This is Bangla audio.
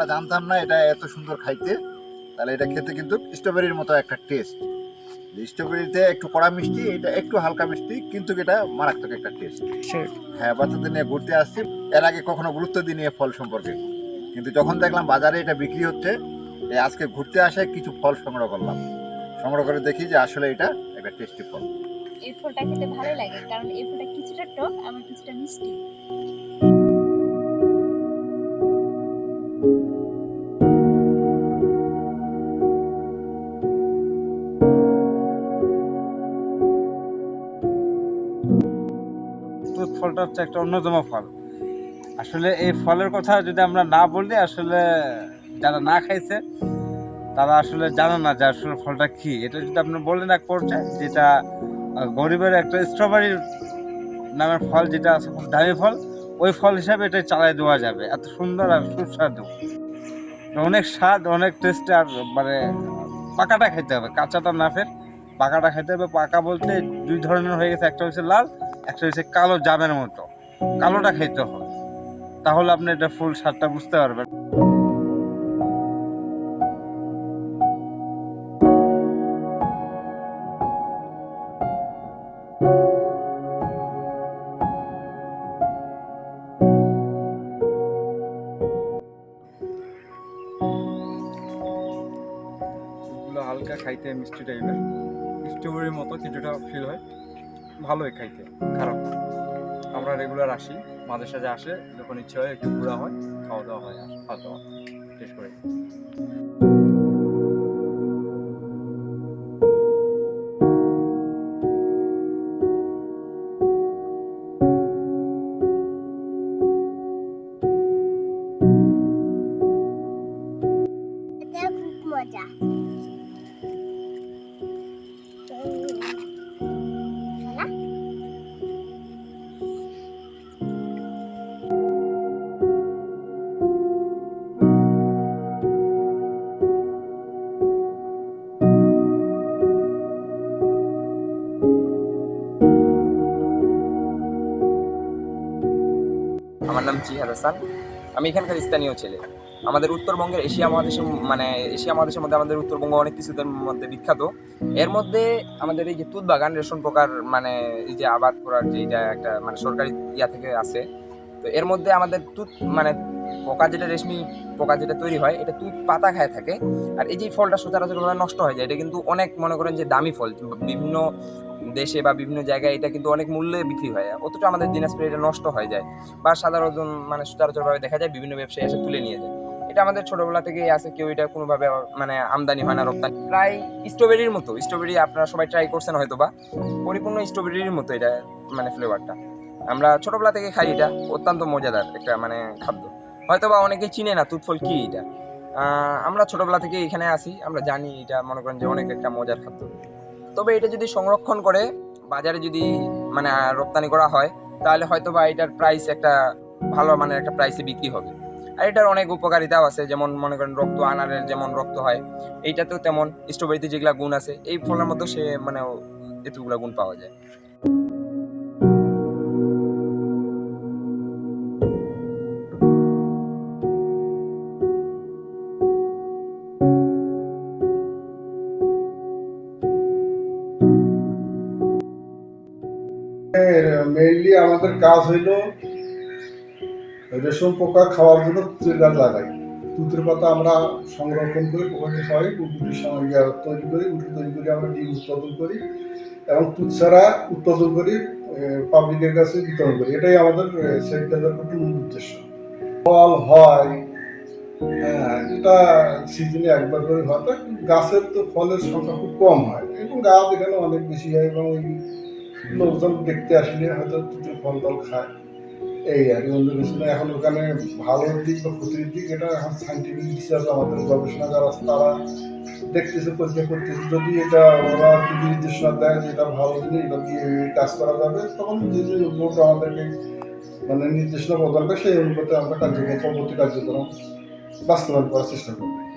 আমরা জানতাম না এটা এত সুন্দর খাইতে তাহলে এটা খেতে কিন্তু স্ট্রবেরির মতো একটা টেস্ট স্ট্রবেরিতে একটু কড়া মিষ্টি এটা একটু হালকা মিষ্টি কিন্তু এটা মারাত্মক একটা টেস্ট হ্যাঁ বাচ্চাদের নিয়ে ঘুরতে আসছি এর আগে কখনো গুরুত্ব দিইনি এই ফল সম্পর্কে। কিন্তু যখন দেখলাম বাজারে এটা বিক্রি হচ্ছে এই আজকে ঘুরতে আসে কিছু ফল সংগ্রহ করলাম। সংগ্রহ করে দেখি যে আসলে এটা একটা টেস্টি ফল। এই ফলটা খেতে ভালো লাগে কারণ এই ফলটা কিছুটা টক আবার কিছুটা মিষ্টি। ফলটা হচ্ছে একটা অন্যতম ফল। আসলে এই ফলের কথা যদি আমরা না বলি, আসলে যারা না খাইছে, তারা আসলে জানে না যে আসলে ফলটা কি। এটা যদি আপনি বললেন এক পর্যায়ে, যেটা গরিবের একটা স্ট্রবেরি নামের ফল যেটা আছে, খুব দামি ফল, ওই ফল হিসাবে এটা চালাই দেওয়া যাবে। এত সুন্দর আর সুস্বাদু। অনেক স্বাদ, অনেক টেস্ট আর মানে পাকাটা খেতে হবে। কাঁচাটা না ফের, পাকাটা খেতে হবে। পাকা বলতে দুই ধরনের হয়ে গেছে। একটা হচ্ছে লাল একটা হচ্ছে কালো জামের মতো। কালোটা খেতে হবে। তাহলে আপনি এটা ফুল স্বাদটা বুঝতে পারবেন। হালকা খাইতে মিষ্টি টাইপের স্ট্রবেরির মতো কিছুটা ফিল হয়। ভালোই খাইতে। খারাপ আমরা রেগুলার আসি, মাঝে সাঝে আসে, যখন ইচ্ছে হয় একটু ঘোরা হয়, খাওয়া দাওয়া হয়, আর খাওয়া দাওয়া শেষ করে মজা। আমার নাম জিহাদ হাসান। আমি এখানকার স্থানীয় ছেলে। আমাদের উত্তরবঙ্গের এশিয়া মহাদেশের মানে এশিয়া মহাদেশের মধ্যে আমাদের উত্তরবঙ্গ অনেক কিছুদের মধ্যে বিখ্যাত। এর মধ্যে আমাদের এই যে তুত বাগান রেশন প্রকার মানে এই যে আবাদ করার যে একটা মানে সরকারি ইয়া থেকে আছে তো এর মধ্যে আমাদের তুত মানে পোকা যেটা রেশমি পোকা যেটা তৈরি হয়, এটা তুত পাতা খায় থাকে। আর এই যে ফলটা সচরাচর ভাবে নষ্ট হয়ে যায়, এটা কিন্তু অনেক মনে করেন যে দামি ফল। বিভিন্ন দেশে বা বিভিন্ন জায়গায় এটা কিন্তু অনেক মূল্যে বিক্রি হয়। অথচ আমাদের দিনাজপুরে এটা নষ্ট হয়ে যায় বা সাধারণ মানে সচরাচরভাবে দেখা যায় বিভিন্ন ব্যবসায়ী এসে তুলে নিয়ে যায়। এটা আমাদের ছোটবেলা থেকেই আছে, কেউ এটা কোনোভাবে মানে আমদানি হয় না, রপ্তানি। প্রায় স্ট্রবেরির মতো, স্ট্রবেরি আপনারা সবাই ট্রাই করছেন হয়তো বা পরিপূর্ণ স্ট্রবেরির মতো এটা মানে ফ্লেভারটা আমরা ছোটবেলা থেকে খাই এটা, অত্যন্ত মজাদার একটা মানে খাদ্য। হয়তো বা অনেকে চিনে না তুৎফল কি এটা। আমরা ছোটবেলা থেকে এখানে আসি, আমরা জানি এটা, মনে করেন যে অনেক একটা মজার খাদ্য। তবে এটা যদি সংরক্ষণ করে, বাজারে যদি মানে রপ্তানি করা হয়, তাহলে হয়তো বা এটার প্রাইস একটা ভালো মানের একটা প্রাইসে বিক্রি হবে। আর এটার অনেক উপকারিতাও আছে, যেমন মনে করেন রক্ত আনারের যেমন রক্ত হয়, এইটাতেও তেমন স্ট্রবেরিতে যেগুলা গুণ আছে, এই ফলের মধ্যেও সে মানে এতগুলা গুণ পাওয়া যায়। মেইনলি আমাদের কাজ হইল রেশম পোকা খাওয়ার জন্য তুতের গাছ লাগাই। তুতের পাতা আমরা সংরক্ষণ করে, পোকাকে খাওয়াই গুটির ইয়া তৈরি করি গুটি তৈরি করে, আমরা ডিম উৎপাদন করি এবং তুত ছাড়া উৎপাদন করি পাবলিকের কাছে বিতরণ করি। এটাই আমাদের সেক্টরের প্রতি মূল উদ্দেশ্য। ফল হয় হ্যাঁ এটা সিজনে একবার করে হয় গাছের তো ফলের সংখ্যা খুব কম হয়। এবং গাছ এখানে অনেক বেশি হয় এবং ওই লোকজন দেখতে আসলে হয়তো দুটো ফল টল খায়। এই আর কি, অন্য কিছু না। এখন ওখানে ভালোর দিক বা ক্ষতির দিক এটা এখন সাইন্টিফিক রিসার্চ আমাদের গবেষণা যারা আছে তারা দেখতেছে পরীক্ষা করতেছে। যদি এটা ওরা যদি নির্দেশনা দেয় যে এটা ভালো জিনিস এটা দিয়ে কাজ করা যাবে তখন যে যে লোক আমাদেরকে মানে নির্দেশনা প্রদান করে সেই অনুপাতে আমরা কার্যক্রম পরবর্তী কার্যক্রম বাস্তবায়ন করার চেষ্টা করব।